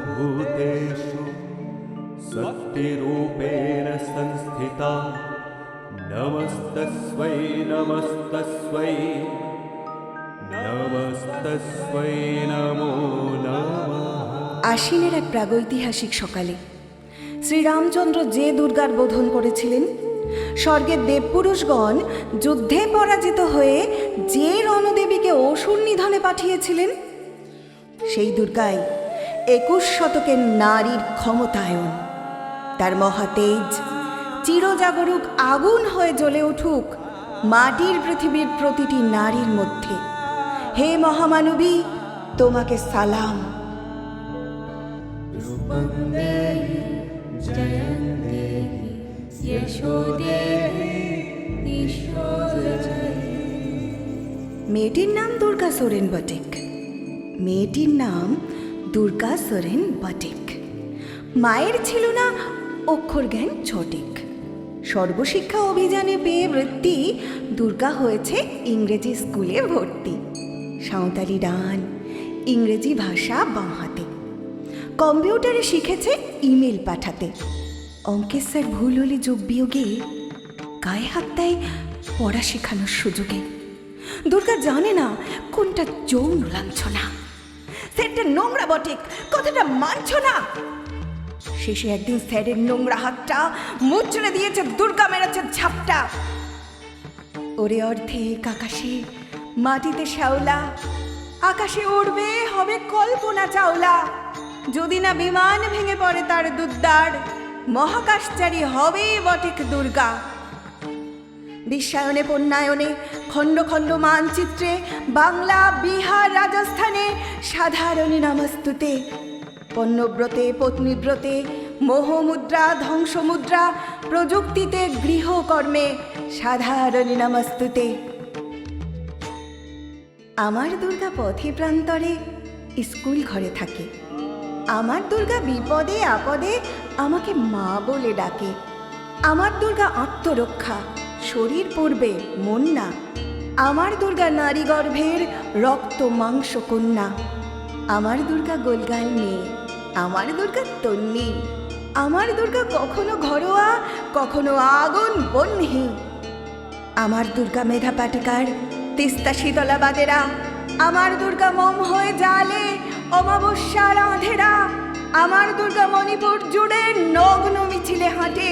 सर्वभूतेषु शक्तिरूपेण संस्थिता नमस्तस्वै नमस्तस्वै नमस्तस्वै नमो नमः আশ্বিনের এক প্রাগৈতিহাসিক সকালে শ্রীরামচন্দ্র যে দুর্গার বোধন করেছিলেন স্বর্গের দেবপুরুষগণ যুদ্ধে পরাজিত হয়ে যে রণদেবীকে অসুর নিধনে পাঠিয়েছিলেন সেই দুর্গাই একুশ শতকের নারীর ক্ষমতায়ন। তার মহাতেজ চিরজাগরুক আগুন হয়ে জ্বলে উঠুক মাটির পৃথিবীর প্রতিটি নারীর মধ্যে। হে মহামানবী তোমাকে সালাম। মেয়েটির নাম দুর্গা সোরেন বটেক। মেয়েটির নাম দুর্গা সোরেন বটেক। মায়ের ছিল না অক্ষর জ্ঞান ছটেক। সর্বশিক্ষা অভিযানে পেয়ে বৃত্তি দুর্গা হয়েছে ইংরেজি স্কুলে ভর্তি। সাঁওতালি ডান, ইংরেজি ভাষা বাঁ হাতে কম্পিউটারে শিখেছে ইমেল পাঠাতে। অঙ্কের স্যার ভুল হলে যোগ বিয়োগে, গায়ে হাত দেয় পড়া শেখানোর সুযোগে। দুর্গা জানে না কোনটা যৌন লাঞ্ছনা। স্যারটা নোংরা বটে কথাটা মানছ না? শেষে একদিন স্যারের নোংরা হাতটা মুচড়ে দিয়েছে, দুর্গা মেরেছে ঝাপটা। ওরে অর্ধেক আকাশে, মাটিতে শ্যাওলা। আকাশে উড়বে, হবে কল্পনা চাওলা। যদি না বিমান ভেঙে পড়ে তার দুদ্দার মহাকাশচারী হবে বটিক দুর্গা। বিশ্বায়নে পণ্যায়নে খণ্ড খণ্ড মানচিত্রে, বাংলা, বিহার, রাজস্থানে, সাধারণী নামস্তুতে। পণ্যব্রতে, পত্নীব্রতে, মোহমুদ্রা, ধ্বংসমুদ্রা, প্রযুক্তিতে, গৃহকর্মে, সাধারণী নামস্তুতে। আমার দুর্গা পথে প্রান্তরে স্কুল ঘরে থাকে। আমার দুর্গা বিপদে, আপদে আমাকে মা বলে ডাকে। আমার দুর্গা আত্মরক্ষা। শরীর পড়বে মন না। আমার দুর্গা নারী গর্ভের রক্ত মাংস কন্যা। আমার দুর্গা গোলগাল মেয়ে, আমার দুর্গা তন্নি। আমার দুর্গা কখনো ঘরোয়া, কখনো আগুন বন্যি আমার দুর্গা মেধা পাটকার তিস্তা শীতলা বাদেরা, আমার দুর্গা মম হয়ে জালে অমাবস্যার আধেরা। আমার দুর্গা মণিপুর জুড়ে নগ্ন মিছিলে হাঁটে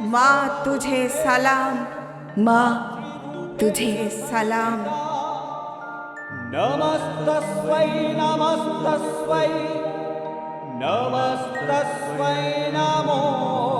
माँ तुझे सलाम। माँ तुझे सलाम। नमस्तस्वै नमस्तस्वै। नमस्तस्वै नमो